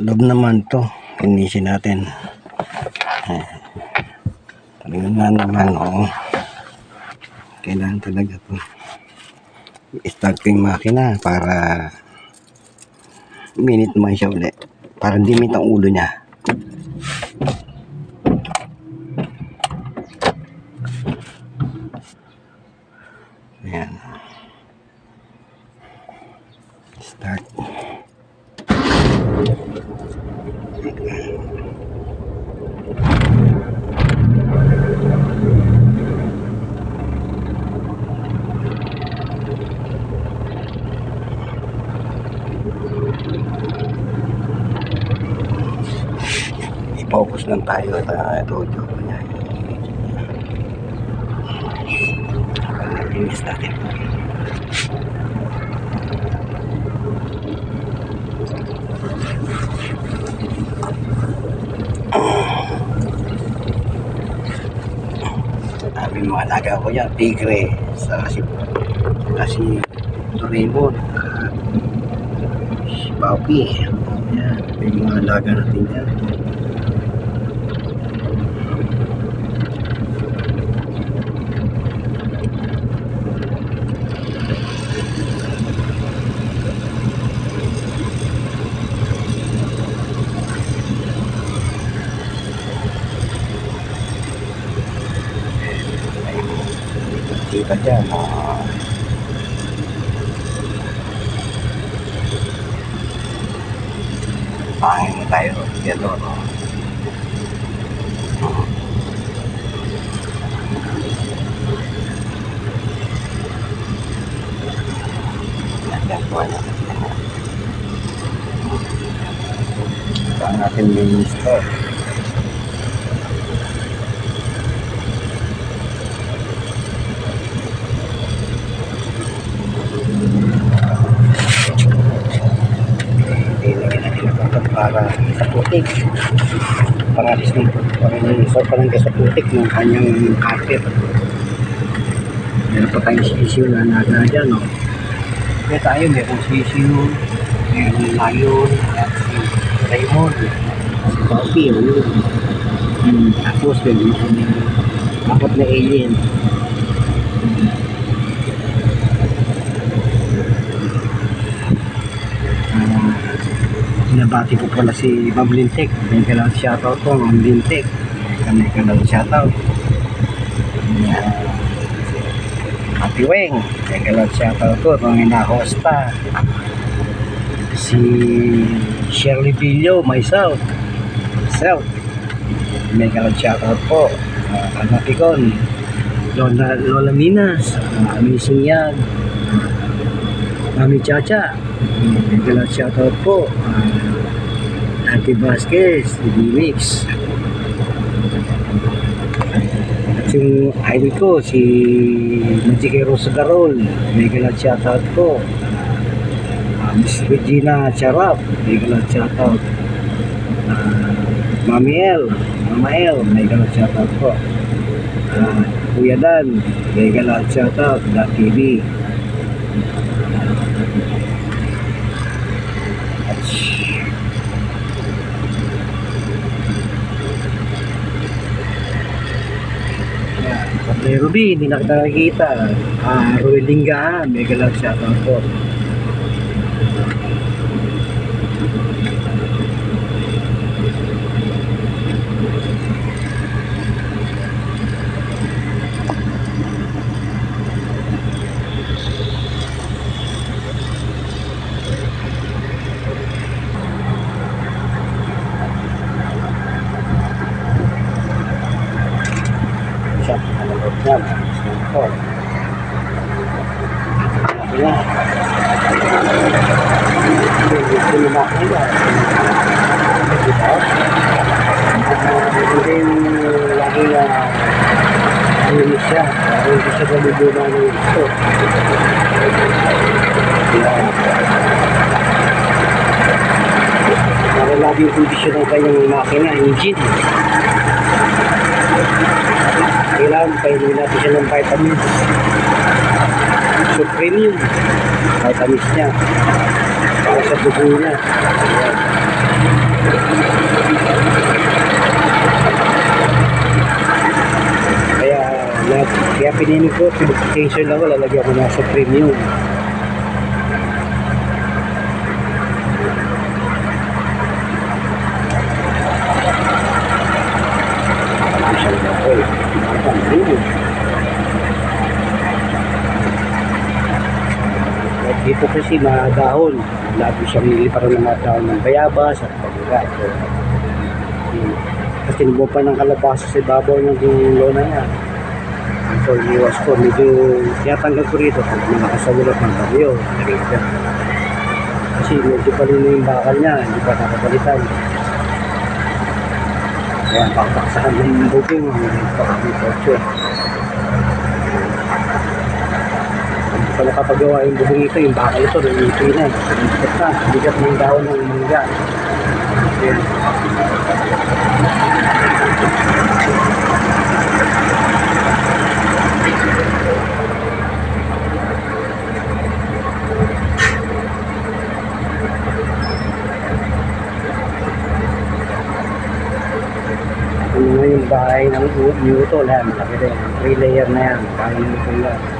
loob naman to. Inisin natin. Eh, Talagang na naman, oo. Kailangan talaga ko yung makina para minute naman siya ulit. Para limit ang ulo niya. Ayan. Start. Lang tayo at uh, roadyo ko niya. Nalinis natin. Sabi mo, alaga ko yan, tigre. Sa si, sa si Doraemon. Papi. Yan, yung alaga natin yan. Kita dyan. ah. Pangin mo tayo. Yan o. No? Saan natin yung? Ilagyan natin ang patot para sa putik. Para alis ng para sa palangga sa putik ng kanyang carpet. Meron pa tayong sisiyo na naga dyan, no? Kaya tayo, meron sisiyo, meron lion, at si Raymond, si Bobby, yun. Hmm, tapos, meron yung apat na alien. Binabati ko pala si Ma'am Lintek. May kailangan shoutout ko, Ma'am Lintek. Kami kailangan shoutout. Yan. Happy Weng. May kailangan shoutout ko. Mga inahosta. Si Shirley Villo, myself. Myself. May kailangan shoutout po. Uh, Kalmapikon. Lola, Lola Minas. Uh, amazing yan. Mami Chacha. Regala shoutout po. Uh, Ate Vasquez, D-Mix. At yung idol ko, si Majikero Sagarol. Regala shoutout po. Uh, Miss Regina Charap. Regala shoutout. Uh, Mami El, Mama El, regala shoutout po. Uh, Kuya Dan, regala shoutout. Da TV. Ruby, hindi na kita nakikita. Ah, Ruel Linggahan, mega love shoutout po. Siya, nalagod niya. Ito. Gusto? Diba? Hindi lagi na Ayun siya. Ayun siya sa lubuna ng. Yan. Para lagi yung kondisyon ng kanyang makina, engine. Kailangan painin natin siya ng vitamins. Premium. Kahit tamis niya. Para sa dugo niya. Kaya, kaya pinili ko, purification lang ko, lalagyan ko na sa premium. Isang ako eh. Ang premium. Dito kasi mga dahon, lagi siyang niliparan ng mga dahon ng bayabas at pagulat. So, hmm. Tapos tinubo pa ng kalabasa sa ibabaw ng lona niya. So, iwas ko, medyo tinatanggal ko rito pag malakas sa ulat ng bagyo. Kasi medyo palino yung bakal niya, hindi pa nakapalitan. Kaya pakapaksakan ng booking, hindi pa kami kotse. Hindi pa nakapagawa yung bubong ito, yung bakal ito, nangiti na eh. Na, bigat ng dahon ng mangga. Ayan. Ano yung bahay ng U- Newton, yan, malaki rin. Three layer na yan, bahay ng Newton yan.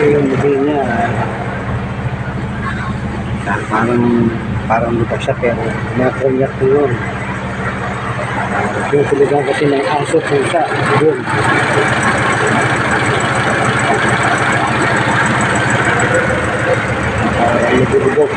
Kasi yung bibig niya, ah, parang, parang lupa siya, pero mga konyak ko yun. Yung siligang kasi ng aso po siya, yun. Ah, parang nabibigok.